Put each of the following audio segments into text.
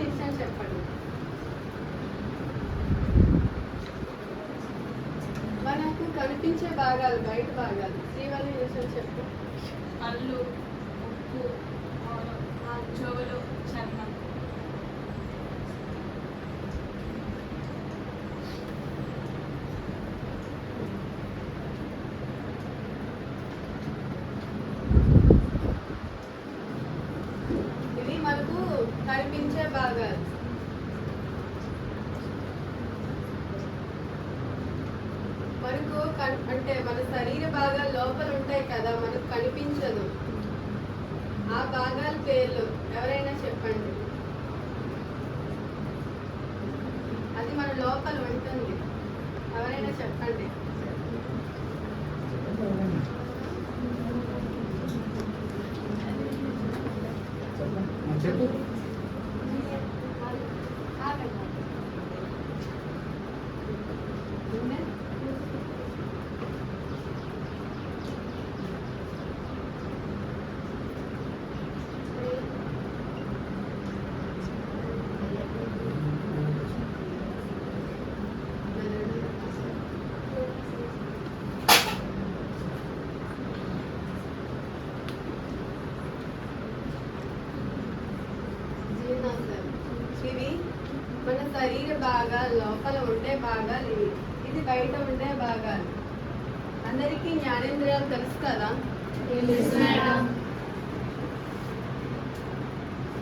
చెప్ చెప్పండి. మనకు కనిపించే భాగాలు బయట భాగాలు. శ్రీవల్లి నిమిషం చెప్పు. కళ్ళు ఉప్పు చెవులు చర్మం ఇవి మనకు కనిపించే భాగాలు మనకు అంటే మన శరీర భాగాలు లోపల ఉంటాయి కదా మనకు కనిపించదు. ఆ భాగాల పేర్లు ఎవరైనా చెప్పండి. అది మన లోపల ఉంటుంది. ఎవరైనా చెప్పండి. చెప్పు గుండె జీర్ణాశయం. ఇవి మన శరీర భాగాలు లోపల ఉండే భాగాలు ఇవి. ఇది బయట ఉండే భాగాలు. అందరికీ జ్ఞానేంద్రియాలు తెలుసు కదా?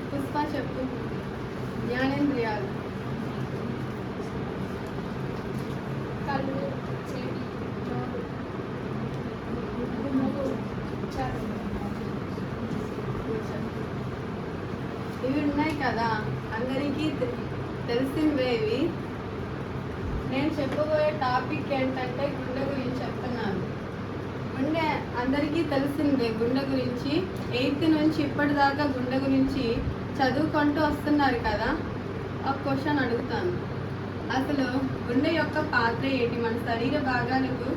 పుష్ప చెప్పు. జ్ఞానేంద్రియాలు. కళ్ళు చెవి ఇవి ఉన్నాయి కదా? అందరికీ తెలిసిందే ఇవి నేను చెప్పబోయే టాపిక్ ఏంటంటే గుండె గురించి చెప్తున్నాను. గుండె అందరికీ తెలిసిందే గుండె గురించి. ఎయిత్ నుంచి ఇప్పటిదాకా గుండె గురించి చదువుకుంటూ వస్తున్నారు కదా? ఒక క్వశ్చన్ అడుగుతాను. అసలు గుండె యొక్క పాత్ర ఏంటి? మన శరీర భాగాలకు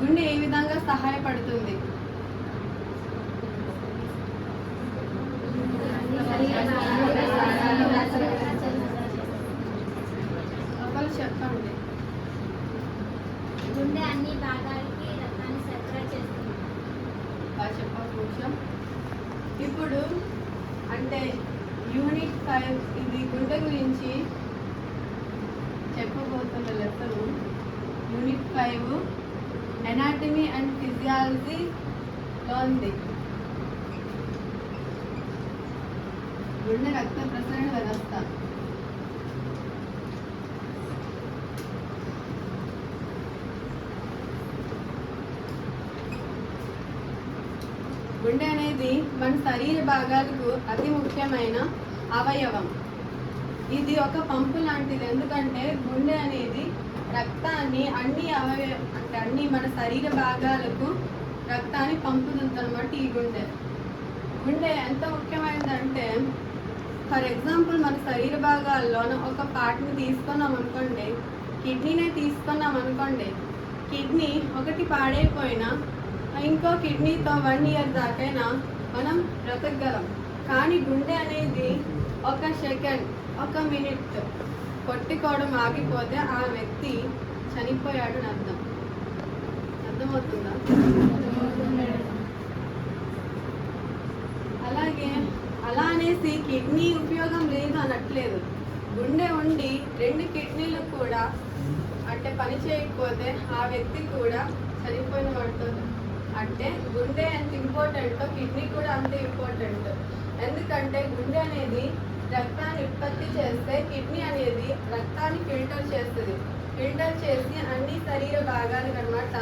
గుండె ఏ విధంగా సహాయపడుతుంది ఒకరు చెప్పండి. గుండె అన్ని భాగాలకి రక్తాన్ని సరఫరా చేస్తుంది బాగా కొంచెం ఇప్పుడు అంటే యూనిట్ ఫైవ్ ఇది గుండె గురించి చెప్పబోతున్న లెక్కలు. యూనిట్ ఫైవ్ ఎనాటమీ అండ్ ఫిజియాలజీలో ఉంది. గుండె రక్త ప్రసరణ వ్యవస్థ. గుండె అనేది మన శరీర భాగాలకు అతి ముఖ్యమైన అవయవం. ఇది ఒక పంపు లాంటిది. ఎందుకంటే గుండె అనేది రక్తాన్ని అన్ని అవయ అంటే అన్ని మన శరీర భాగాలకు రక్తాన్ని పంపుతుంది అనమాట ఈ గుండె. గుండె ఎంత ముఖ్యమైనదంటే ఫర్ ఎగ్జాంపుల్ మన శరీర భాగాల్లోన ఒక పార్ట్ని తీసుకున్నాం అనుకోండి కిడ్నీనే తీసుకున్నాం అనుకోండి కిడ్నీ ఒకటి పాడైపోయినా ఇంకో కిడ్నీతో వన్ ఇయర్ దాకైనా మనం బ్రతకగలం. కానీ గుండె అనేది ఒక సెకండ్ ఒక మినిట్ కొట్టుకోవడం ఆగిపోతే ఆ వ్యక్తి చనిపోయాడు అని అర్థం. అర్థమవుతుందా? అలాగే అలా అనేసి కిడ్నీ ఉపయోగం లేదు అనట్లేదు. గుండె ఉండి రెండు కిడ్నీలు కూడా అంటే పని చేయకపోతే ఆ వ్యక్తి కూడా చనిపోయిన పడుతుంది అంటే గుండె ఎంత ఇంపార్టెంటో కిడ్నీ కూడా అంతే ఇంపార్టెంట్. ఎందుకంటే గుండె అనేది రక్తాన్ని ఉత్పత్తి చేస్తే కిడ్నీ అనేది రక్తాన్ని ఫిల్టర్ చేస్తుంది. ఫిల్టర్ చేసి అన్ని శరీర భాగాలకు అన్నమాట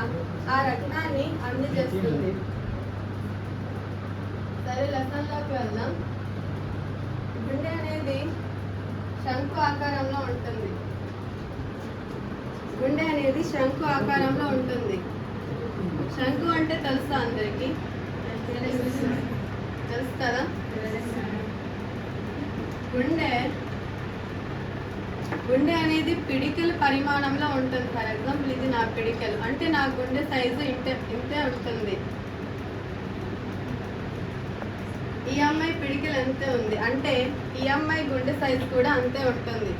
ఆ రక్తాన్ని అందజేస్తుంది. సరే లెసన్లోకి వెళ్దాం. గుండె అనేది శంకు ఆకారంలో ఉంటుంది. గుండె అనేది శంకు ఆకారంలో ఉంటుంది. శంకు అంటే తెలుసా అందరికి? తెలుసు కదా గుండె. గుండె అనేది పిడికిల పరిమాణంలో ఉంటుంది. ఫర్ ఎగ్జాంపుల్ ఇది నా పిడికలు. అంటే నా గుండె సైజు ఇంతే ఇంతే ఉంటుంది. ఈ అమ్మాయి పిడికిలు అంతే ఉంది? అంటే ఈ అమ్మాయి గుండె సైజు కూడా అంతే ఉంటుంది.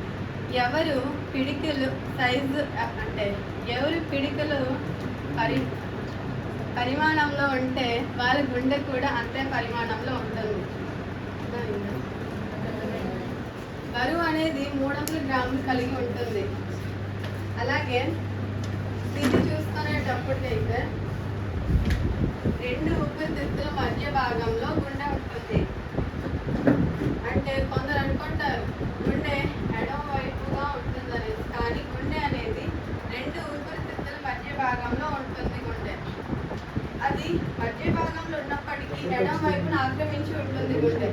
ఎవరు పిడికిలు సైజు అంటే ఎవరు పిడికిలు పరి పరిమాణంలో ఉంటే వాళ్ళ గుండె కూడా అంతే పరిమాణంలో ఉంటుంది. బరువు అనేది మూడు వందల గ్రాములు కలిగి ఉంటుంది. అలాగే స్థితి చూసుకునేటప్పటికైతే రెండు ఊపిరితిత్తుల మధ్య భాగంలో గుండె ఉంటుంది అంటే కొందరు అనుకుంటారు గుండె ఎడమ వైపుగా ఉంటుందని కానీ గుండె అనేది రెండు ఊపిరితిత్తుల మధ్య భాగంలో ఉంటుంది గుండె అది మధ్య భాగంలో ఉన్నప్పటికీ ఎడమ వైపున ఆక్రమించి ఉంటుంది గుండె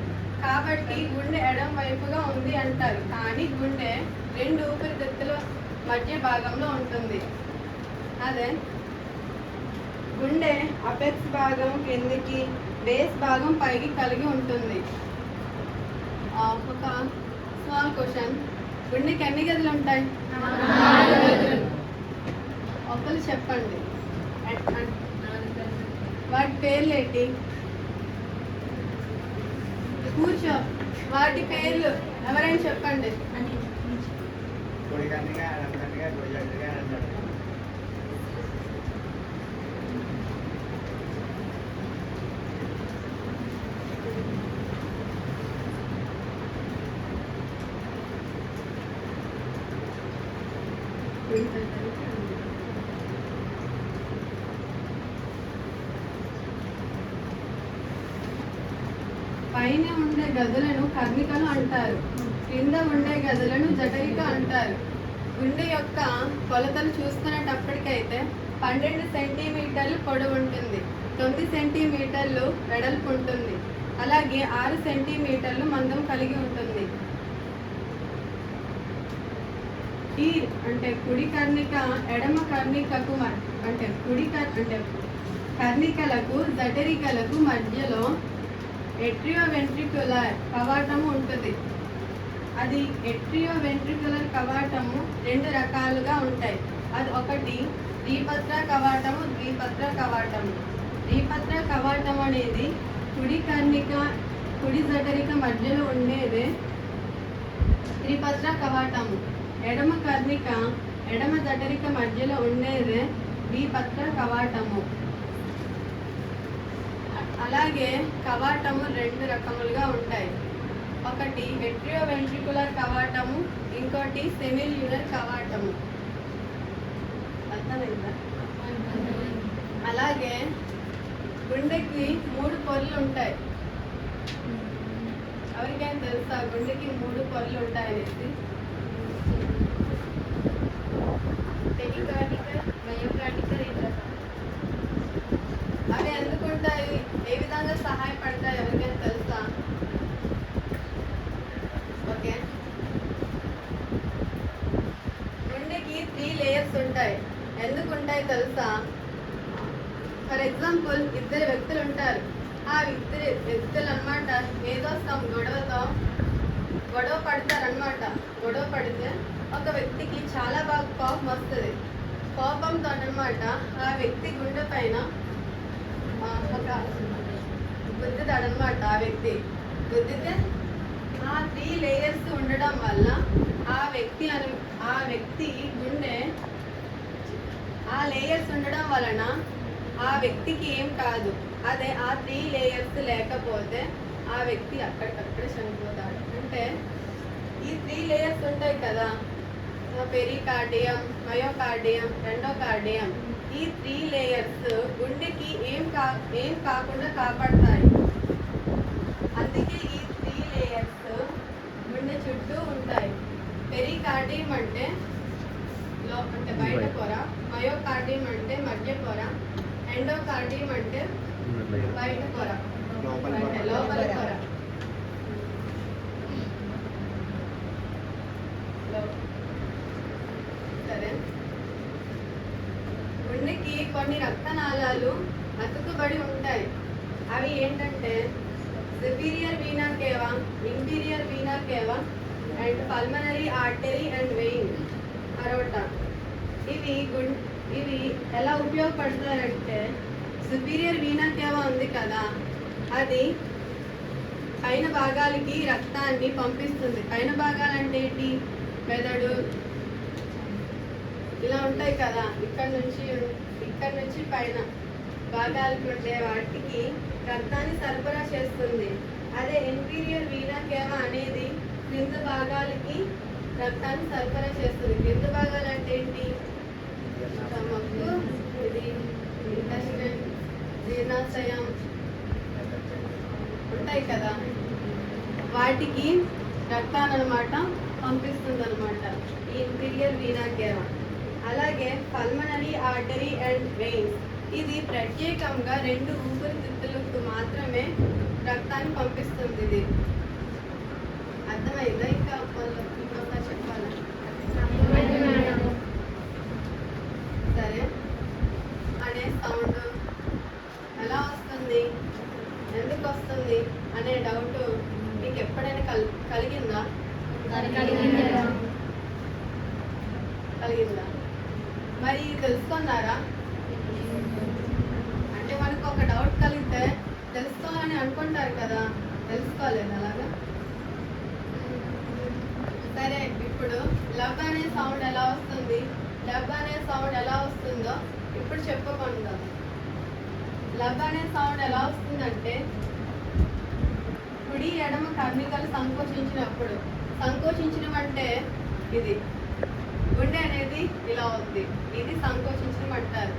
కాబట్టి గుండె ఎడమ వైపుగా ఉంది అంటారు. కానీ గుండె రెండు ఊపిరితిత్తుల మధ్య భాగంలో ఉంటుంది. అదే గుండె అపెక్స్ భాగం కిందికి బేస్ భాగం పైకి కలిగి ఉంటుంది. ఒక స్మాల్ క్వశ్చన్ గుండెకి ఎన్ని గదులు ఉంటాయి? ఒకరు చెప్పండి. వాటి పేర్లు ఏంటి కూర్చో. వాటి పేర్లు ఎవరైనా చెప్పండి కుడి కన్నుగా ఎడమ కన్నుగా కుడి కన్నుగా ఎడమ కన్నుగా. పైన ఉండే గదులను కర్ణికలు అంటారు. క్రింద ఉండే గదులను జఠరిక అంటారు. గుండె యొక్క కొలతలు చూసుకునేటప్పటికైతే పన్నెండు సెంటీమీటర్లు పొడవు ఉంటుంది. తొమ్మిది సెంటీమీటర్లు వెడల్పు ఉంటుంది. అలాగే ఆరు సెంటీమీటర్లు మందం కలిగి ఉంటుంది. ఈ అంటే కుడి కర్ణిక ఎడమ కర్ణికకు మ- అంటే కుడి అంటే కర్ణికలకు జఠరికలకు మధ్యలో ఎట్రియో వెంట్రిక్యులర్ కవాటము ఉంటుంది. అది ఎట్రియో వెంట్రికులర్ కవాటము రెండు రకాలుగా ఉంటాయి. అది ఒకటి ద్విపత్ర కవాటము ద్విపత్ర కవాటము. ద్విపత్ర కవాటం అనేది కుడి కర్ణిక కుడి జఠరిక మధ్యలో ఉండేదే త్రిపత్ర కవాటము. ఎడమ కర్ణిక ఎడమ జఠరిక మధ్యలో ఉండేదే ద్విపత్ర కవాటము. అలాగే కవాటము రెండు రకములుగా ఉంటాయి. ఒకటి వెట్రియో వెంట్రికులర్ కవాటము ఇంకోటి సెమిల్యులర్ కవాటము. అర్థమైందా? అలాగే గుండెకి మూడు పొరలు ఉంటాయి. ఎవరికైనా తెలుసా గుండెకి మూడు పొరలు ఉంటాయనేసి టెకికార్డికల్ మయోకార్డికల్ ఇంట్రాకార్డికల్ అవి ఎందుకు ఉంటాయి ఏ విధంగా సహాయపడతాయి ఎవరికైనా తెలుసా ఓకే గుండెకి త్రీ లేయర్స్ ఉంటాయి. ఎందుకు ఉంటాయి తెలుసా? ఫర్ ఎగ్జాంపుల్ ఇద్దరు వ్యక్తులు ఉంటారు. ఆ ఇద్దరు వ్యక్తులు అనమాట ఏదో సమ్ గొడవతో గొడవ పడతారనమాట. గొడవ పడితే ఒక వ్యక్తికి చాలా బాగా కోపం వస్తుంది. కోపంతో అన్నమాట ఆ వ్యక్తి గుండె పైన ఒక గుద్దుతాడనమాట ఆ వ్యక్తి. గుద్దితే ఆ త్రీ లేయర్స్ ఉండడం వల్ల ఆ వ్యక్తి అని ఆ వ్యక్తి గుండె ఆ లేయర్స్ ఉండడం వలన ఆ వ్యక్తికి ఏం కాదు. అదే ఆ త్రీ లేయర్స్ లేకపోతే ఆ వ్యక్తి అక్కడికక్కడ చనిపోతాడు. అంటే ఈ త్రీ లేయర్స్ ఉంటాయి కదా. పెరికార్డియం మయోకార్డియం రెండోకార్డియం ఈ త్రీ లేయర్స్ గుండెకి ఏం కా ఏం కాకుండా కాపాడతాయి. అందుకే ఈ త్రీ లేయర్స్ గుండె చుట్టూ ఉంటాయి. పెరికార్డియం అంటే లో అంటే బయట పొర మయోకార్డియం అంటే మధ్య పొర ఎండోకార్డియం అంటే బయట పొర. లోపల అంటే పొర. లోపల పొర. లో- సరే. గుండెకి కొన్ని రక్తనాళాలు అతుకుబడి ఉంటాయి. అవి ఏంటంటే superior vena cava inferior vena cava and pulmonary artery and vein aorta ఇవి గుం ఇవి ఎలా ఉపయోగపడతాయంటే సుపీరియర్ వీనా కేవ ఉంది కదా అది పైన భాగాలకి రక్తాన్ని పంపిస్తుంది. పైన భాగాలు అంటే ఏంటి? మెదడు. ఇలా ఉంటాయి కదా ఇక్కడ నుంచి ఇక్కడ నుంచి పైన భాగాలకు ఉండే వాటికి రక్తాన్ని సరఫరా చేస్తుంది. అదే ఇన్ఫీరియర్ వీనా కేవ అనేది క్రింద భాగాలకి రక్తాన్ని సరఫరా చేస్తుంది. క్రింద భాగాలు అంటే ఏంటి? తమకు ఇది జీర్ణాశయం ఉంటాయి కదా. వాటికి రక్తాన్ని అనమాట పంపిస్తుంది అనమాట ఈ ఇంటీరియర్ వీనా అలాగే పల్మనరీ ఆర్టరీ అండ్ వెయిన్స్. ఇది ప్రత్యేకంగా రెండు ఊపిరితిత్తులకు మాత్రమే రక్తాన్ని పంపిస్తుంది ఇది. అర్థమైందా ఇంకా మళ్ళీ చెప్పాలా సరే అనే సౌండ్ ఎలా వస్తుంది ఎందుకు వస్తుంది అనే డౌట్ మీకు ఎప్పుడైనా కల్ కలిగిందా కలిగిందా మరి తెలుసుకున్నారా అంటే మనకు ఒక డౌట్ కలిగితే తెలుసుకోవాలని అనుకుంటారు కదా తెలుసుకోలేదు అలాగా సరే ఇప్పుడు లవ్ అనే సౌండ్ ఎలా వస్తుంది? లవ్ అనే సౌండ్ ఎలా వస్తుందో ఇప్పుడు చెప్పుకుందాం లబ్ అనే సౌండ్ ఎలా వస్తుందంటే కుడి ఎడమ కర్ణికలు సంకోచించినప్పుడు. సంకోచించడం అంటే ఇది. గుండె అనేది ఇలా ఉంది. ఇది సంకోచించడం అంటారు.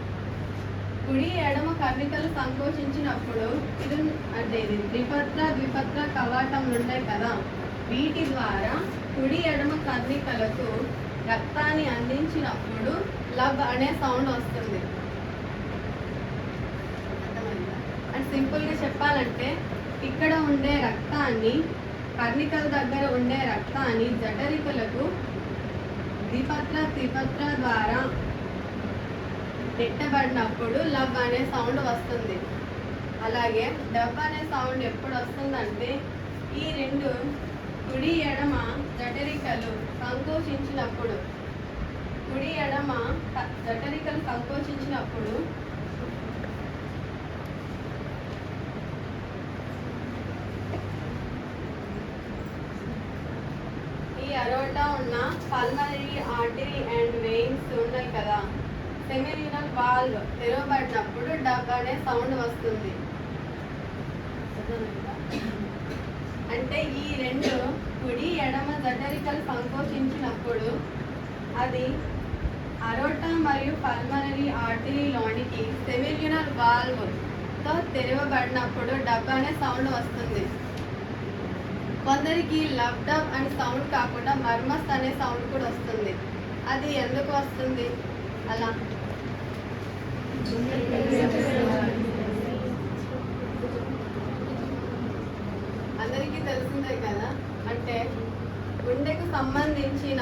కుడి ఎడమ కర్ణికలు సంకోచించినప్పుడు ఇది అంటే ఇది ద్విపత్ర ద్విపత్ర కవాటములు ఉంటాయి కదా. వీటి ద్వారా కుడి ఎడమ కదలికలకు రక్తాన్ని అందించినప్పుడు లబ్ అనే సౌండ్ వస్తుంది. అండ్ సింపుల్గా చెప్పాలంటే ఇక్కడ ఉండే రక్తాన్ని కర్ణికల దగ్గర ఉండే రక్తాన్ని జఠరికలకు ద్విపత్ర త్రిపత్ర ద్వారా నెట్టబడినప్పుడు లబ్ అనే సౌండ్ వస్తుంది. అలాగే డబ్ అనే సౌండ్ ఎప్పుడు వస్తుందంటే ఈ రెండు కుడి ఎడమ జఠరికలు సంకోచించినప్పుడు కుడి ఎడమ జఠరికలు సంకోచించినప్పుడు ఈ అరోటా ఉన్న పల్మనరీ ఆర్టరీ అండ్ వెయిన్స్ ఉన్నాయి కదా. సెమిరీనల్ వాల్వ్ తెరవబడినప్పుడు డబ్ అనే సౌండ్ వస్తుంది. అంటే ఈ రెండు కుడి ఎడమ జఠరికలు సంకోచించినప్పుడు అది అరోటా మరియు పల్మనరీ ఆర్టరీలోనికి సెమిలియనల్ వాల్వ్తో తెరవబడినప్పుడు డబ్ అనే సౌండ్ వస్తుంది. కొందరికి లబ్ డబ్ అనే సౌండ్ కాకుండా మర్మస్ అనే సౌండ్ కూడా వస్తుంది. అది ఎందుకు వస్తుంది? అలా. తెలిసిందే కదా? అంటే గుండెకు సంబంధించిన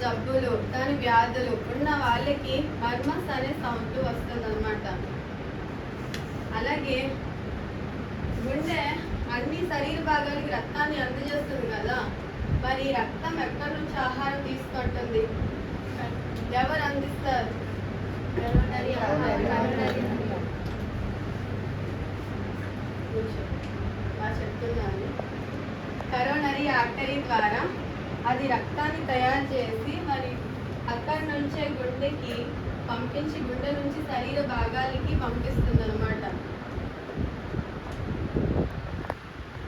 జబ్బులు దాని వ్యాధులు ఉన్న వాళ్ళకి మర్మస్ అనే సౌండ్ వస్తుంది అలాగే గుండె అన్ని శరీర భాగాలకి రక్తాన్ని అందజేస్తుంది కదా? మరి రక్తం ఎక్కడి నుంచి ఆహారం తీసుకుంటుంది? ఎవరు అందిస్తారు? చెప్తున్నాను. కరోనరీ ఆర్టరీ ద్వారా అది రక్తాన్ని తయారు చేసి మరి అక్కడి నుంచే గుండెకి పంపించి గుండె నుంచి శరీర భాగాలకి పంపిస్తుంది అనమాట